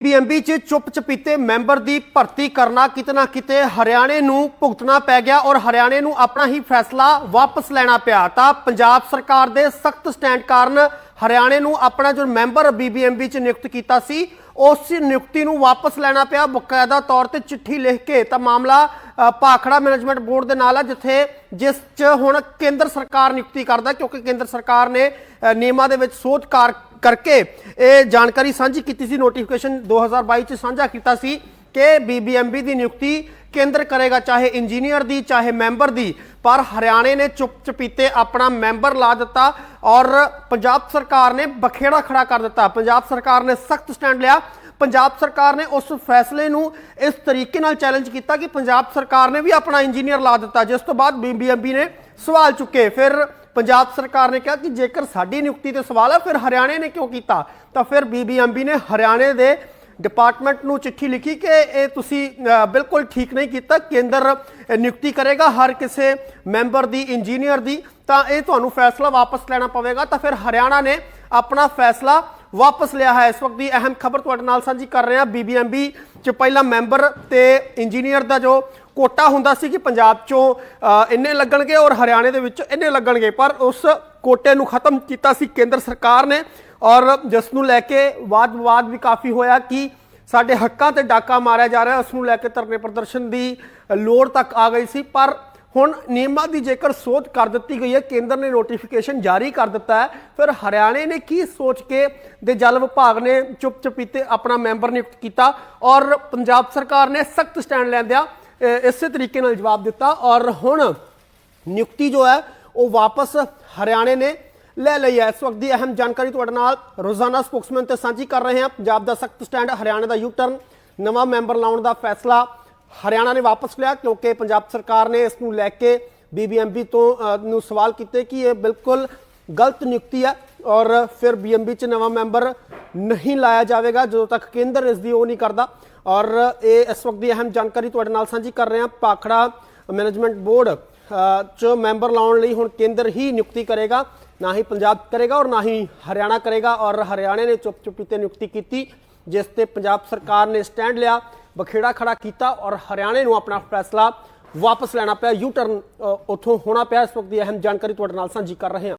ਬੀਐਮਬੀ 'ਚ ਚੁੱਪ ਚਪੀਤੇ ਮੈਂਬਰ ਦੀ ਭਰਤੀ ਕਰਨਾ ਕਿਤੇ ਨਾ ਕਿਤੇ ਹਰਿਆਣੇ ਨੂੰ ਭੁਗਤਣਾ ਪੈ ਗਿਆ ਔਰ ਹਰਿਆਣੇ ਨੂੰ ਆਪਣਾ ਹੀ ਫੈਸਲਾ ਵਾਪਸ ਲੈਣਾ ਪਿਆ। ਤਾਂ ਪੰਜਾਬ ਸਰਕਾਰ ਦੇ ਸਖਤ ਸਟੈਂਡ ਕਾਰਨ ਹਰਿਆਣੇ ਨੂੰ ਆਪਣਾ ਜੋ ਮੈਂਬਰ ਬੀਬੀਐਮਬੀ 'ਚ ਨਿਯੁਕਤ ਕੀਤਾ ਸੀ ਉਸ ਨਿਯੁਕਤੀ ਨੂੰ ਵਾਪਸ ਲੈਣਾ ਪਿਆ। ਬਕਾਇਦਾ ਤੌਰ ਤੇ ਚਿੱਠੀ ਲਿਖ ਕੇ ਤਾਂ ਮਾਮਲਾ ਅ, ਭਾਖੜਾ ਮੈਨੇਜਮੈਂਟ ਬੋਰਡ ਦੇ ਨਾਲ ਹੈ ਜਿੱਥੇ ਜਿਸ 'ਚ ਹੁਣ ਕੇਂਦਰ ਸਰਕਾਰ ਨਿਯੁਕਤੀ ਕਰਦਾ ਕਿਉਂਕਿ ਕੇਂਦਰ ਸਰਕਾਰ ਨੇ ਨਿਯਮਾਂ ਦੇ ਵਿੱਚ ਸੋਧ ਕਾਰ ਕਰਕੇ ਇਹ ਜਾਣਕਾਰੀ ਸਾਂਝੀ ਕੀਤੀ ਸੀ ਨੋਟੀਫਿਕੇਸ਼ਨ 2022 ਚ ਸਾਂਝਾ ਕੀਤਾ ਸੀ ਕਿ ਬੀਬੀਐਮਬੀ ਦੀ ਨਿਯੁਕਤੀ ਕੇਂਦਰ ਕਰੇਗਾ, ਚਾਹੇ ਇੰਜੀਨੀਅਰ ਦੀ, ਚਾਹੇ ਮੈਂਬਰ ਦੀ। ਪਰ ਹਰਿਆਣੇ ਨੇ ਚੁੱਪ ਚਪੀਤੇ ਆਪਣਾ ਮੈਂਬਰ ਲਾ ਦਿੱਤਾ ਔਰ ਪੰਜਾਬ ਸਰਕਾਰ ਨੇ ਬਖੇੜਾ ਖੜਾ ਕਰ ਦਿੱਤਾ। ਪੰਜਾਬ ਸਰਕਾਰ ਨੇ ਸਖਤ ਸਟੈਂਡ ਲਿਆ। ਪੰਜਾਬ ਸਰਕਾਰ ਨੇ ਉਸ ਫੈਸਲੇ ਨੂੰ ਇਸ ਤਰੀਕੇ ਨਾਲ ਚੈਲੰਜ ਕੀਤਾ ਕਿ ਪੰਜਾਬ ਸਰਕਾਰ ਨੇ ਵੀ ਆਪਣਾ ਇੰਜੀਨੀਅਰ ਲਾ ਦਿੱਤਾ। ਜਿਸ ਤੋਂ ਬਾਅਦ ਬੀਬੀਐਮਬੀ ਨੇ ਸਵਾਲ ਚੁੱਕੇ। ਫਿਰ ਪੰਜਾਬ ਸਰਕਾਰ ਨੇ ਕਿਹਾ ਕਿ ਜੇਕਰ ਸਾਡੀ ਨਿਯੁਕਤੀ ਤੇ ਸਵਾਲ ਹੈ ਫਿਰ ਹਰਿਆਣੇ ਨੇ ਕਿਉਂ ਕੀਤਾ? ਤਾਂ ਫਿਰ ਬੀਬੀਐਮਬੀ ਨੇ ਹਰਿਆਣੇ ਦੇ ਡਿਪਾਰਟਮੈਂਟ ਨੂੰ ਚਿੱਠੀ ਲਿਖੀ ਕਿ ਇਹ ਤੁਸੀਂ ਬਿਲਕੁਲ ਠੀਕ ਨਹੀਂ ਕੀਤਾ, ਕੇਂਦਰ ਨਿਯੁਕਤੀ ਕਰੇਗਾ ਹਰ ਕਿਸੇ ਮੈਂਬਰ ਦੀ, ਇੰਜੀਨੀਅਰ ਦੀ, ਤਾਂ ਇਹ ਤੁਹਾਨੂੰ ਫੈਸਲਾ ਵਾਪਸ ਲੈਣਾ ਪਵੇਗਾ। ਤਾਂ ਫਿਰ ਹਰਿਆਣਾ ਨੇ ਆਪਣਾ ਫੈਸਲਾ ਵਾਪਸ ਲਿਆ ਹੈ। ਇਸ ਵਕਤ ਦੀ ਅਹਿਮ ਖਬਰ ਤੁਹਾਡੇ ਨਾਲ ਸਾਂਝੀ ਕਰ ਰਹੇ ਹਾਂ। ਬੀਬੀਐਮਬੀ ਚ ਪਹਿਲਾ ਮੈਂਬਰ ਤੇ ਇੰਜੀਨੀਅਰ ਦਾ ਜੋ ਕੋਟਾ ਹੁੰਦਾ ਸੀ ਕਿ ਪੰਜਾਬ ਚੋਂ ਇੰਨੇ ਲੱਗਣਗੇ ਔਰ ਹਰਿਆਣੇ ਦੇ ਵਿੱਚ ਇੰਨੇ ਲੱਗਣਗੇ। ਪਰ ਉਸ ਕੋਟੇ ਨੂੰ ਖਤਮ ਕੀਤਾ ਸੀ ਕੇਂਦਰ ਸਰਕਾਰ ਨੇ ਔਰ ਜਿਸ ਨੂੰ ਲੈ ਕੇ ਵਾਦ ਵਿਵਾਦ ਵੀ ਕਾਫੀ ਹੋਇਆ ਕਿ ਸਾਡੇ ਹੱਕਾਂ ਤੇ ਡਾਕਾ ਮਾਰਿਆ ਜਾ ਰਿਹਾ, ਉਸ ਨੂੰ ਲੈ ਕੇ ਧਰਨੇ ਪ੍ਰਦਰਸ਼ਨ ਦੀ ਲੋੜ ਤੱਕ ਆ ਗਈ ਸੀ। ਪਰ ਹੁਣ ਨਿਯਮਾਂ ਦੀ ਜੇਕਰ ਸੋਧ ਕਰ ਦਿੱਤੀ ਗਈ ਹੈ, ਕੇਂਦਰ ਨੇ ਨੋਟੀਫਿਕੇਸ਼ਨ ਜਾਰੀ ਕਰ ਦਿੱਤਾ ਹੈ, ਫਿਰ ਹਰਿਆਣੇ ਨੇ ਕੀ ਸੋਚ ਕੇ ਦੇ ਜਲ ਵਿਭਾਗ ਨੇ ਚੁੱਪ ਚਪੀਤੇ ਆਪਣਾ ਮੈਂਬਰ ਨਿਯੁਕਤ ਕੀਤਾ ਔਰ ਪੰਜਾਬ ਸਰਕਾਰ ਨੇ ਸਖਤ ਸਟੈਂਡ ਲੈਂਦਿਆਂ ਇਸੇ ਤਰੀਕੇ ਨਾਲ ਜਵਾਬ ਦਿੱਤਾ ਔਰ ਹੁਣ ਨਿਯੁਕਤੀ ਜੋ ਹੈ, ਉਹ ਵਾਪਸ ਹਰਿਆਣੇ ਨੇ ਲੈ ਲਈ ਹੈ। ਇਸ ਵਕਤ ਦੀ ਅਹਿਮ ਜਾਣਕਾਰੀ ਤੁਹਾਡੇ ਨਾਲ ਰੋਜ਼ਾਨਾ ਸਪੋਕਸਮੈਨ ਤੇ ਸਾਂਝੀ ਕਰ ਰਹੇ ਹਾਂ। ਪੰਜਾਬ ਦਾ ਸਖਤ ਸਟੈਂਡ, ਹਰਿਆਣਾ ਦਾ ਯੂ ਟਰਨ ਨਵਾਂ ਮੈਂਬਰ ਲਾਉਣ ਦਾ ਫੈਸਲਾ ਹਰਿਆਣਾ ਨੇ ਵਾਪਸ ਲਿਆ ਕਿਉਂਕਿ ਪੰਜਾਬ ਸਰਕਾਰ ਨੇ ਇਸ ਨੂੰ ਲੈ ਕੇ ਬੀਬੀਐਮਬੀ ਤੋਂ ਨੂੰ ਸਵਾਲ ਕੀਤੇ ਕਿ ਇਹ ਬਿਲਕੁਲ ਗਲਤ ਨਿਯੁਕਤੀ ਹੈ ਔਰ ਫਿਰ ਬੀਐਮਬੀ ਚ ਨਵਾਂ ਮੈਂਬਰ ਨਹੀਂ ਲਾਇਆ ਜਾਵੇਗਾ, ਜਦੋਂ ਤੱਕ ਕੇਂਦਰ ਇਸ ਦੀ ਉਹ ਨਹੀਂ ਕਰਦਾ। ਔਰ ਇਹ ਇਸ ਵਕਤ ਦੀ ਅਹਿਮ ਜਾਣਕਾਰੀ ਤੁਹਾਡੇ ਨਾਲ ਸਾਂਝੀ ਕਰ ਰਹੇ ਹਾਂ। ਪਾਖੜਾ ਮੈਨੇਜਮੈਂਟ ਬੋਰਡ ਚ ਮੈਂਬਰ ਲਾਉਣ ਲਈ ਹੁਣ ਕੇਂਦਰ ਹੀ ਨਿਯੁਕਤੀ ਕਰੇਗਾ। ਨਾ ਹੀ ਪੰਜਾਬ ਕਰੇਗਾ ਔਰ ਨਾ ਹੀ ਹਰਿਆਣਾ ਕਰੇਗਾ। ਔਰ ਹਰਿਆਣੇ ਨੇ ਚੁੱਪ ਚੁੱਪੀ 'ਤੇ ਨਿਯੁਕਤੀ ਕੀਤੀ, ਜਿਸ ਤੇ ਪੰਜਾਬ ਸਰਕਾਰ ਨੇ ਸਟੈਂਡ ਲਿਆ, ਬਖੇੜਾ ਖੜਾ ਕੀਤਾ ਔਰ ਹਰਿਆਣੇ ਨੂੰ ਆਪਣਾ ਫੈਸਲਾ ਵਾਪਸ ਲੈਣਾ ਪਿਆ। ਯੂ ਟਰਨ ਉਥੋਂ ਹੋਣਾ ਪਿਆ। ਇਸ ਵਕਤ ਦੀ ਅਹਿਮ ਜਾਣਕਾਰੀ ਤੁਹਾਡੇ ਨਾਲ ਸਾਂਝੀ ਕਰ ਰਹੇ ਹਾਂ।